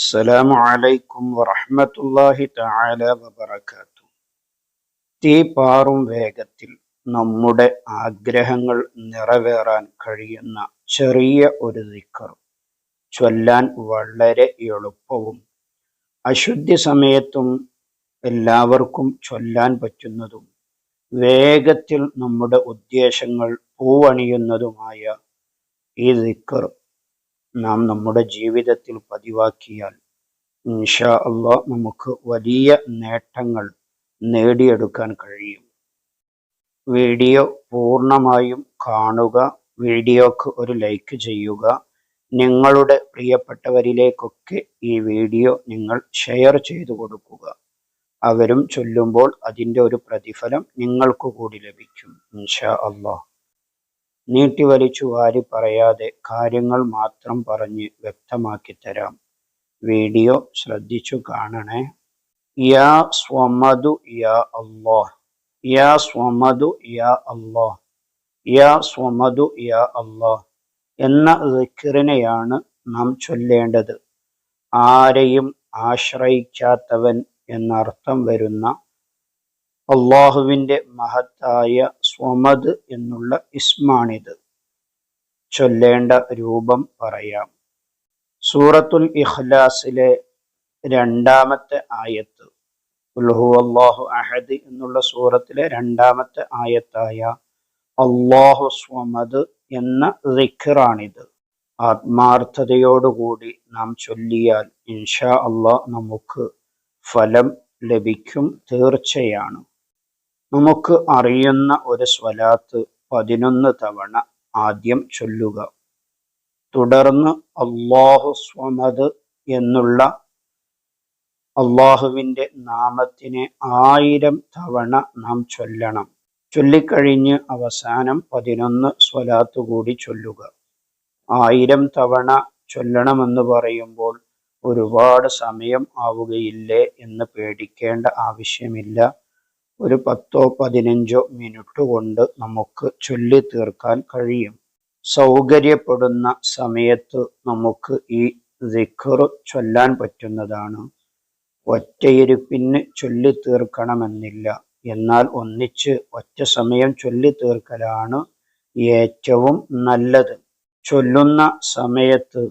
അസ്സലാമു അലൈക്കും വറഹ്മത്തുള്ളാഹി തആല വബറകാത്തു തീ പാറും വേഗത്തിൽ നമ്മുടെ ആഗ്രഹങ്ങൾ നിറവേറാൻ കഴിയുന്ന ചെറിയ ഒരു ദിക്കർ ചൊല്ലാൻ വളരെ എളുപ്പവും അശുദ്ധി സമയത്തും എല്ലാവർക്കും ചൊല്ലാൻ പറ്റുന്നതും വേഗത്തിൽ നമ്മുടെ ഉദ്ദേശങ്ങൾ പൂവണിയുന്നതുമായ ഈ ദിക്കർ നാം നമ്മുടെ ജീവിതത്തിൽ പതിവാക്കിയാൽ ഇൻഷാ അള്ളാ നമുക്ക് വലിയ നേട്ടങ്ങൾ നേടിയെടുക്കാൻ കഴിയും. വീഡിയോ പൂർണമായും കാണുക വീഡിയോക്ക് ഒരു ലൈക്ക് ചെയ്യുക. നിങ്ങളുടെ പ്രിയപ്പെട്ടവരിലേക്കൊക്കെ ഈ വീഡിയോ നിങ്ങൾ ഷെയർ ചെയ്തു കൊടുക്കുക. അവരും ചൊല്ലുമ്പോൾ അതിന്റെ ഒരു പ്രതിഫലം നിങ്ങൾക്ക് കൂടി ലഭിക്കും. ഇൻഷാ അള്ളാഹ് നീട്ടിവലിച്ചു വാരി പറയാതെ കാര്യങ്ങൾ മാത്രം പറഞ്ഞ് വ്യക്തമാക്കി തരാം. വീഡിയോ ശ്രദ്ധിച്ചു കാണണേ. യാ സ്വമതു യാ അല്ലോ യാ സ്വമതു യാ അല്ലോ യാ സ്വമതു യാ അല്ലോ എന്ന ദിക്കറിനെയാണ് നാം ചൊല്ലേണ്ടത്. ആരെയും ആശ്രയിക്കാത്തവൻ എന്നർത്ഥം വരുന്ന അള്ളാഹുവിന്റെ മഹത്തായ സ്വമദ് എന്നുള്ള ഇസ്മാണിത്. ചൊല്ലേണ്ട രൂപം പറയാം. സൂറത്തുൽ ഇഖ്ലാസിലെ രണ്ടാമത്തെ ആയത്ത്. അള്ളാഹു അഹദ് എന്നുള്ള സൂറത്തിലെ രണ്ടാമത്തെ ആയത്തായ അള്ളാഹു സ്വമദ് എന്ന റിഖറാണിത് ആത്മാർത്ഥതയോടുകൂടി നാം ചൊല്ലിയാൽ ഇൻഷാ അള്ളാഹ് നമുക്ക് ഫലം ലഭിക്കും തീർച്ചയാണ്. നമുക്ക് അറിയുന്ന ഒരു സ്വലാത്ത് പതിനൊന്ന് തവണ ആദ്യം ചൊല്ലുക. തുടർന്ന് അള്ളാഹു സ്വമത് എന്നുള്ള അള്ളാഹുവിന്റെ നാമത്തിനെ ആയിരം തവണ നാം ചൊല്ലണം. ചൊല്ലിക്കഴിഞ്ഞ് അവസാനം പതിനൊന്ന് സ്വലാത്ത് കൂടി ചൊല്ലുക. ആയിരം തവണ ചൊല്ലണമെന്ന് പറയുമ്പോൾ ഒരുപാട് സമയം ആവുകയില്ലേ എന്ന് പേടിക്കേണ്ട ആവശ്യമില്ല. ഒരു പത്തോ പതിനഞ്ചോ മിനിറ്റ് കൊണ്ട് നമുക്ക് ചൊല്ലി തീർക്കാൻ കഴിയും. സൗകര്യപ്പെടുന്ന സമയത്ത് നമുക്ക് ഈ ദിഖർ ചൊല്ലാൻ പറ്റുന്നതാണ്. ഒറ്റയിരുപ്പിന് ചൊല്ലി തീർക്കണമെന്നില്ല. എന്നാൽ ഒന്നിച്ച് ഒറ്റ സമയം ചൊല്ലി തീർക്കലാണ് ഏറ്റവും നല്ലത്. ചൊല്ലുന്ന സമയത്ത്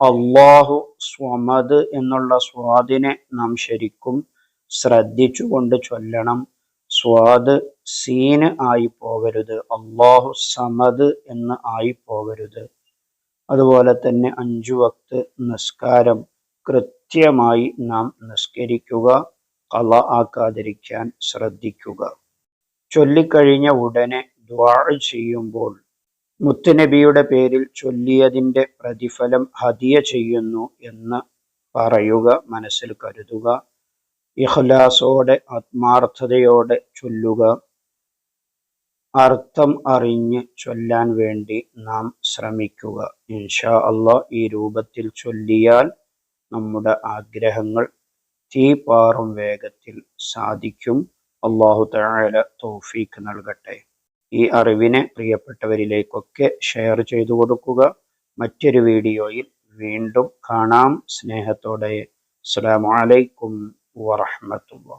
അള്ളാഹു സ്വമത് എന്നുള്ള സ്വാദിനെ നാം ശരിക്കും ശ്രദ്ധിച്ചുകൊണ്ട് ചൊല്ലണം. സ്വാദ് സീന് ആയി പോകരുത് അള്ളാഹു സമദ് എന്ന് ആയി പോകരുത് അതുപോലെ തന്നെ അഞ്ചു വക്ത് നിസ്കാരം കൃത്യമായി നാം നിസ്കരിക്കുക കള ആക്കാതിരിക്കാൻ ശ്രദ്ധിക്കുക. ചൊല്ലിക്കഴിഞ്ഞ ഉടനെ ദ്വാ ചെയ്യുമ്പോൾ മുത്തുനബിയുടെ പേരിൽ ചൊല്ലിയതിന്റെ പ്രതിഫലം ഹദിയ ചെയ്യുന്നു എന്ന് പറയുക മനസ്സിൽ കരുതുക. ഇഖ്ലാസോടെ ആത്മാർത്ഥതയോടെ ചൊല്ലുക. അർത്ഥം അറിഞ്ഞ് ചൊല്ലാൻ വേണ്ടി നാം ശ്രമിക്കുക. ഇൻഷാ അള്ളാ ഈ രൂപത്തിൽ ചൊല്ലിയാൽ നമ്മുടെ ആഗ്രഹങ്ങൾ തീ പാറും വേഗത്തിൽ സാധിക്കും. അള്ളാഹു തആല തോഫീക്ക് നൽകട്ടെ. ഈ അറിവിനെ പ്രിയപ്പെട്ടവരിലേക്കൊക്കെ ഷെയർ ചെയ്തു കൊടുക്കുക. മറ്റൊരു വീഡിയോയിൽ വീണ്ടും കാണാം. സ്നേഹത്തോടെ. അസ്സലാമു അലൈക്കും. ورحمة الله.